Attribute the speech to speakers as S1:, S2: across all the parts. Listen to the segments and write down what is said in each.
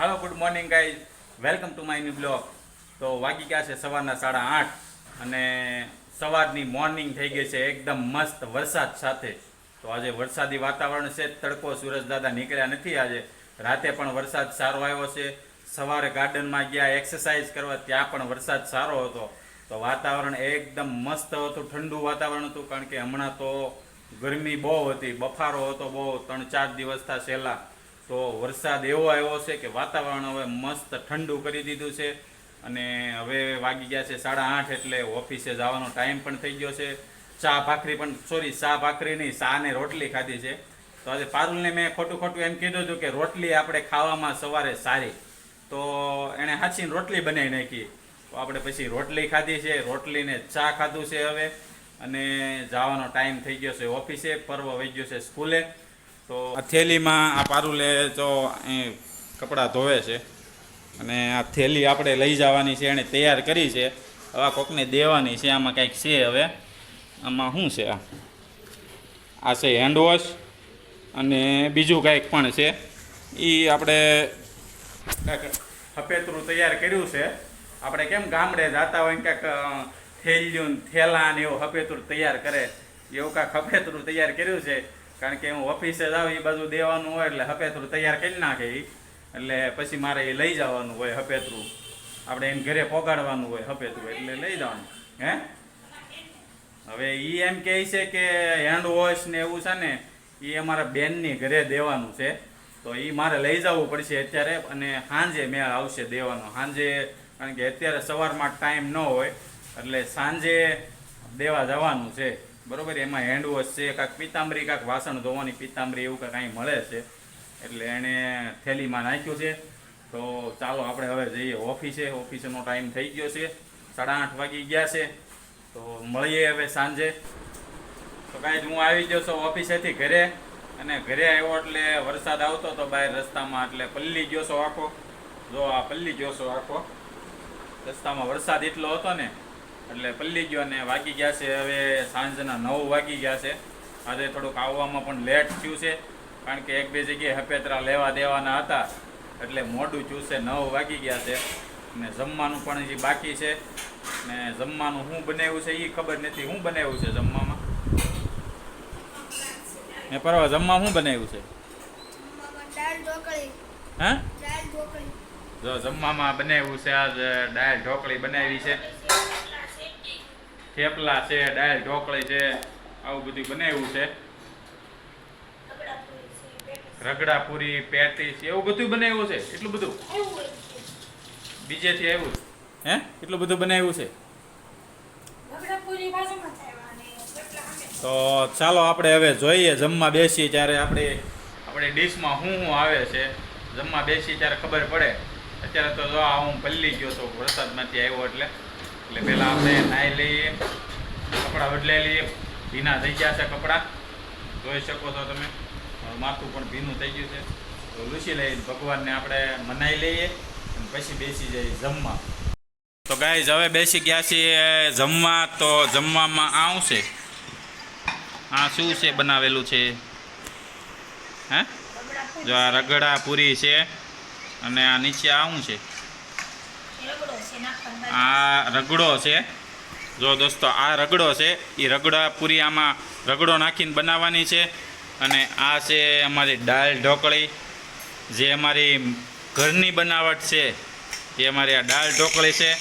S1: Hello good morning guys welcome to my new blog તો વાગી ગયા છે સવારના સાડા આઠ અને સવારની મોર્નિંગ થઈ ગઈ છે. એકદમ મસ્ત વરસાદ સાથે. તો આજે વરસાદી વાતાવરણ છે. તડકો સૂરજદાદા નીકળ્યા નથી આજે. રાતે પણ વરસાદ સારો આવ્યો છે. સવારે ગાર્ડનમાં ગયા એક્સરસાઇઝ કરવા, ત્યાં પણ વરસાદ સારો હતો. તો વાતાવરણ એકદમ મસ્ત હતું, ઠંડુ વાતાવરણ હતું, કારણ કે હમણાં તો ગરમી બહુ હતી. બફારો હતો બહુ, ત્રણ ચાર દિવસ થા છેલ્લા. તો વરસાદ એવો આવ્યો છે કે વાતાવરણ હવે મસ્ત ઠંડુ કરી દીધું છે. અને હવે વાગી ગયા છે સાડા આઠ એટલે ઓફિસે જવાનો ટાઈમ પણ થઈ ગયો છે. ચા ભાખરી પણ, સોરી, ચા ભાખરી નહીં ચા ને રોટલી ખાધી છે. તો આજે પારુલને મેં ખોટું ખોટું એમ કીધું હતું કે રોટલી આપણે ખાવામાં સવારે સારી. તો એણે હાચીને રોટલી બનાવી નાખી. તો આપણે પછી રોટલી ખાધી છે, રોટલીને ચા ખાધું છે હવે. અને જવાનો ટાઈમ થઈ ગયો છે ઓફિસે, પર્વ વહી ગયો છે સ્કૂલે. તો આ થેલીમાં આ પારુલે તો અહીં કપડાં ધોવે છે અને આ થેલી આપણે લઈ જવાની છે, એણે તૈયાર કરી છે. હવે આ કોકને દેવાની છે, આમાં કંઈક છે હવે. આમાં શું છે આ? આ છે હેન્ડવોશ અને બીજું કંઈક પણ છે. એ આપણે હપેતરું તૈયાર કર્યું છે. આપણે કેમ ગામડે જતા હોય ને કાંઈક થેલિયું થેલા ને એવું હપેતરું તૈયાર કરે? એવું કાંઈક હપેતરું તૈયાર કર્યું છે. કારણ કે હું ઓફિસે જાઉં એ બાજુ દેવાનું હોય એટલે હપેતરું તૈયાર કરી નાખે. એટલે પછી મારે એ લઈ જવાનું હોય હપેતરું આપણે એને ઘરે પોગાડવાનું હોય હપેતરું એટલે લઈ જવાનું. હે? હવે એ એમ કહે છે કે હેન્ડ વોશ ને એવું છે ને એ અમારા બેનની ઘરે દેવાનું છે. તો એ મારે લઈ જવું પડશે અત્યારે અને સાંજે મેળ આવશે દેવાનો. સાંજે, કારણ કે અત્યારે સવારમાં ટાઈમ ન હોય, એટલે સાંજે દેવા જવાનું છે. બરોબર, એમાં હેન્ડ વોશ છે કાંઈક પિતાંબરી કાંઈક વાસણ ધોવાની પિતાંબરી એવું કાંઈ અહીં મળે છે. એટલે એણે થેલીમાં નાખ્યું છે. તો ચાલો આપણે હવે જઈએ ઓફિસે. ઓફિસનો ટાઈમ થઈ ગયો છે. સાડા આઠ વાગી ગયા છે. તો મળીએ હવે સાંજે. તો કાંઈ હું આવી ગયો છું ઓફિસેથી ઘરે. અને ઘરે આવ્યો એટલે વરસાદ આવતો હતો બહાર રસ્તામાં એટલે પલ્લી ગયો છો આખો. જો આ પલ્લી ગયો છો આખો. રસ્તામાં વરસાદ એટલો હતો ને એટલે પલ્લી ગયો ને વાગી ગયા છે હવે સાંજના નવ વાગી ગયા છે. આજે થોડુંક આવવામાં પણ લેટ થયું છે કારણ કે એક બે જગ્યાએ હપેતરા લેવા દેવાના હતા એટલે મોડું થયું છે નવ વાગી ગયા છે. ને જમવાનું પણ હજી બાકી છે. ને જમવાનું શું બનાવ્યું છે એ ખબર નથી શું બનાવ્યું છે જમવામાં? ને પરવા જમવા શું બનાવ્યું છે? હા? જો જમવામાં બનાવ્યું છે આજ દાળ ઢોકળી બનાવી છે. થેપલા છે, દાળ, ઢોકળી છે, આવું બધું બનાવ્યું છે. રગડા પૂરી પેટીસ, એવું બધું બનાવ્યું છે? એટલું બધું? બીજેથી આવ્યું? હે? એટલું બધું બનાવ્યું છે? તો ચાલો આપણે હવે જોઈએ, જમવા બેસીએ ત્યારે આપણે આપણે ડીશમાં શું શું આવે છે. જમવા બેસીએ ત્યારે ખબર પડે. અત્યારે તો જો હું પલ્લી ગયો તો વરસાદમાંથી આવ્યો એટલે. એટલે પહેલાં આપણે નાહી લઈએ, કપડાં બદલાઈ લઈએ. ભીના થઈ ગયા છે કપડાં. જોઈ શકો છો તમે. માથું પણ ભીનું થઈ ગયું છે. તો લૂસી લઈએ ભગવાનને આપણે મનાઈ લઈએ અને પછી બેસી જઈએ જમવા. તો ગાય હવે બેસી ગયા છીએ જમવા. તો જમવામાં આવશે આ શું છે બનાવેલું છે? હે? જો આ રગડા પૂરી છે અને આ નીચે આવું છે. આ રગડો છે. જો દોસ્તો આ રગડો છે. એ રગડા પૂરી આમાં રગડો નાખીને બનાવવાની છે. અને આ છે અમારી દાળ ઢોકળી. જે અમારી ઘરની બનાવટ છે. એ અમારી આ દાળ ઢોકળી છે.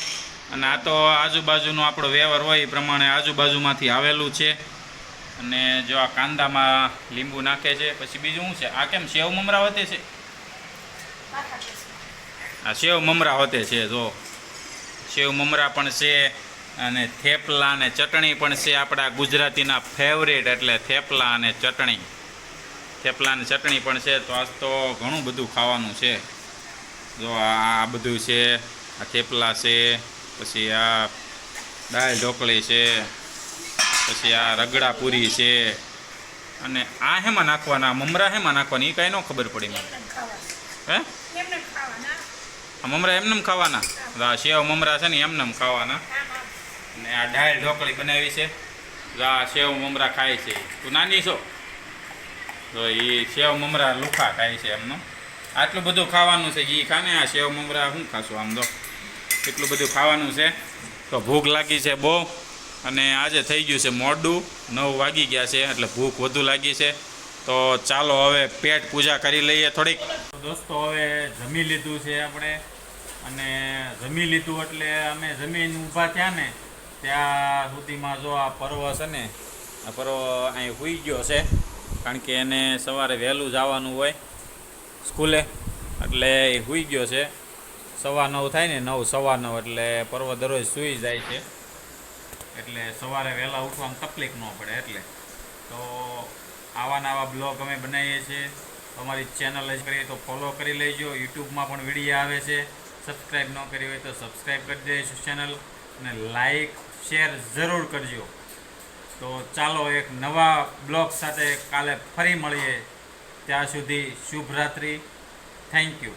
S1: અને આ તો આજુબાજુનો આપણો વ્યવહાર હોય એ પ્રમાણે આજુબાજુમાંથી આવેલું છે. અને જો આ કાંદામાં લીંબુ નાખે છે. પછી બીજું શું છે? આ કેમ સેવ મમરાવતી છે. આ સેવ મમરા હોતે છે જો. સેવ મમરા પણ છે અને થેપલા અને ચટણી પણ છે આપણા ગુજરાતીના ફેવરેટ એટલે થેપલા અને ચટણી. થેપલા અને ચટણી પણ છે તો આજ તો ઘણું બધું ખાવાનું છે. જો આ બધું છે આ થેપલા છે પછી આ દાળ ઢોકળી છે પછી આ રગડા પૂરી છે અને આ હેમાં નાખવાના મમરા હેમાં નાખવાની એ કાંઈ ન ખબર પડી મને. હે? મમરા એમનેમ ખાવાના. રા સેવ મમરા છે ને એમનેમ ખાવાના. ને આ ડાળ ઢોકળી બનાવી છે. રા સેવ મમરા ખાય છે. તું નાની છો? તો એ સેવ મમરા લુખા ખાય છે એમનો. આટલું બધું ખાવાનું છે એ ખાને? આ સેવ મમરા શું ખાશું આમ તો? એટલું બધું ખાવાનું છે. તો ભૂખ લાગી છે બહુ. અને આજે થઈ ગયું છે મોડું. નવ વાગી ગયા છે, એટલે ભૂખ વધુ લાગી છે. તો ચાલો હવે પેટ પૂજા કરી લઈએ થોડીક. દોસ્તો, હવે જમી લીધું છે આપણે. અને જમી લીધું એટલે અમે જમીન ઊભા થયા ને, ત્યાં સુધીમાં જો આ પર્વ છે ને, આ પર્વ અહીં હોઈ ગયો છે. કારણ કે એને સવારે વહેલું જવાનું હોય સ્કૂલે, એટલે એ હોઈ ગયો છે. સવા નવ થાય ને, નવ, સવા નવ એટલે પર્વ દરરોજ સૂઈ જાય છે. એટલે સવારે વહેલા ઉઠવામાં તકલીફ ન પડે એટલે. તો આવા નવા બ્લોગ અમે બનાવીએ છીએ. અમારી ચેનલ જ કરીએ તો ફોલો કરી લેજો. યુટ્યુબમાં પણ વીડિયો આવે છે. સબસ્ક્રાઈબ ન કરી હોય તો સબસ્ક્રાઈબ કરી દેજો ચેનલ અને લાઈક શેર જરૂર કરજો. તો ચાલો એક નવા બ્લોગ સાથે કાલે ફરી મળીએ. ત્યાં સુધી શુભ રાત્રિ. Thank you